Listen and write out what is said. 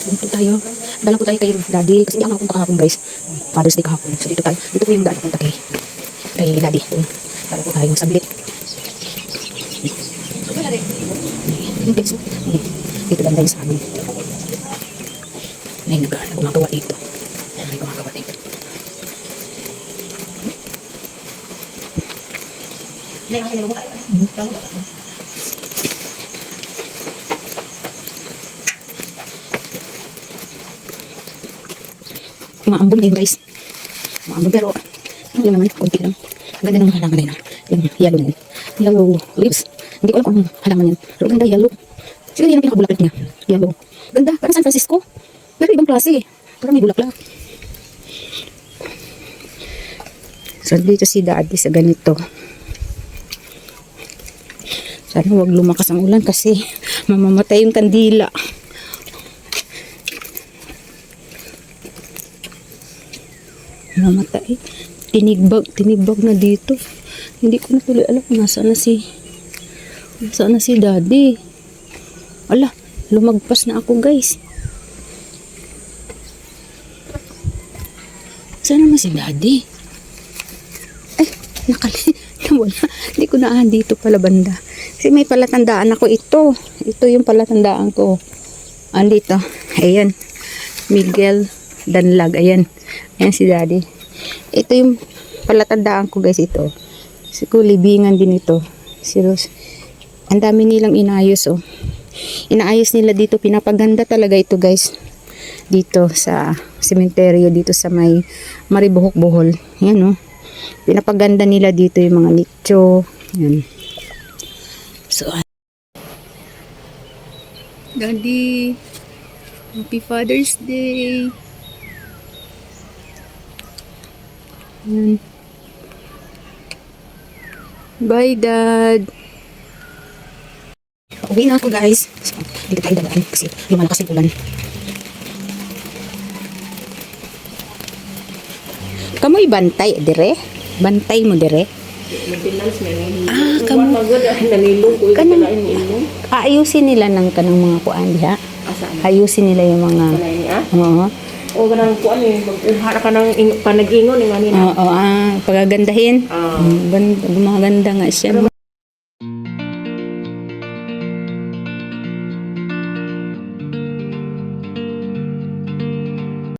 Po tayo. Dala po tayo kay Daddy. Kasi hindi ako nakapunta kahapon guys. Father's Day kahapon. So dito tayo. Dito po yung daan punta kay, kay Daddy. Dala po tayo saglit. Dito lang tayo sa amin. May nag gumagawa dito. May gumagawa dito. Maambon ngayon guys. Maambon pero hindi naman, konti lang. Ang ganda ng halaman na yun. ah. Yung yellow na yun. Yellow leaves. Hindi ko alam kung anong halaman yan. Pero ganda yellow. Siguro yan ang pinakabulaklak niya. Yellow. Ganda. Parang San Francisco. Pero ibang klase. Parang may bulaklak. So dito si daddy sa ganito. Sana huwag lumakas ang ulan kasi mamamatay yung kandila. Namatay. Tinigbag, tinigbag na dito. Hindi ko na tuloy alam kung nasaan na si nasaan na si daddy. Ala, lumagpas na ako guys. Saan naman si daddy? Ay, nakali. Nawala. Hindi ko naahan dito pala banda. Kasi may palatandaan ako ito. Ito yung palatandaan ko. Andito. Ayan. Miguel Danlag. Ayan. Ayan si daddy. Ito yung palatandaan ko guys ito. Siguro libingan din ito. Si Rose. Ang dami nilang inayos oh. Inaayos nila dito. Pinapaganda talaga ito guys. Dito sa sementeryo. Dito sa may Maribuhok Bohol. Yan oh. Pinapaganda nila dito yung mga nicho. Yan. So, Daddy, Happy Father's Day. Yan. Bye, Dad. Uwi na ako, guys. So, dito tayo dadaan kasi lumalakas yung ulan. Kamoy bantay, dire? Bantay mo, dire? Ah, kamu. Kanang, aayusin nila ng kanang mga kuan diha. Ayusin nila yung mga Oo. O ganang kuan eh, maghara ka ng ing- panag-ingon nga nina. Oo, ah, pagagandahin. Ah. Mm, ganda, gumaganda nga siya.